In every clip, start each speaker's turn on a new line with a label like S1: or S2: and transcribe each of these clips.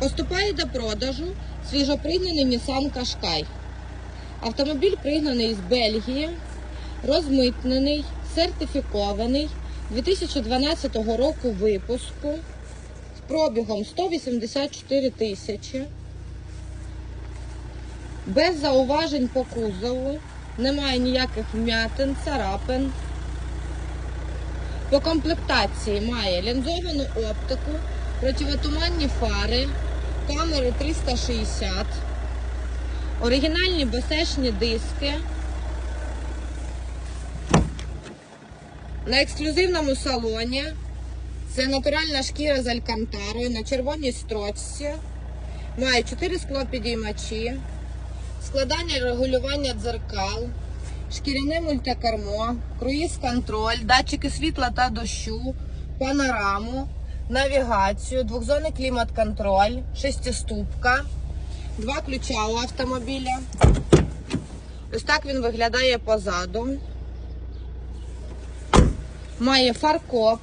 S1: Поступає до продажу свіжопригнаний Nissan Qashqai. Автомобіль пригнаний з Бельгії, розмитнений, сертифікований 2012 року випуску з пробігом 184 тисячі. Без зауважень по кузову, немає ніяких вмятин, царапин. По комплектації має лінзовану оптику, противотуманні фари, камери 360, оригінальні безешні диски. На ексклюзивному салоні. Це натуральна шкіра з алькантарою на червоній строчці. Має 4 склопідіймачі, складання і регулювання дзеркал, шкіряне мультикермо, круїз-контроль, датчики світла та дощу, панораму, навігацію, двохзонний клімат-контроль, шестиступка, два ключа у автомобіля. Ось так він виглядає позаду. Має фаркоп.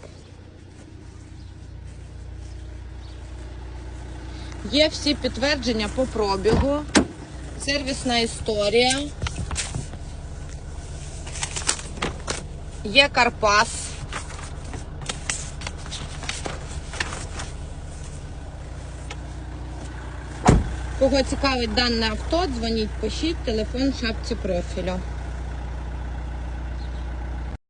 S1: Є всі підтвердження по пробігу. Сервісна історія. Є Карпас. Кого цікавить дане авто, дзвоніть, пишіть телефон в шапці профілю.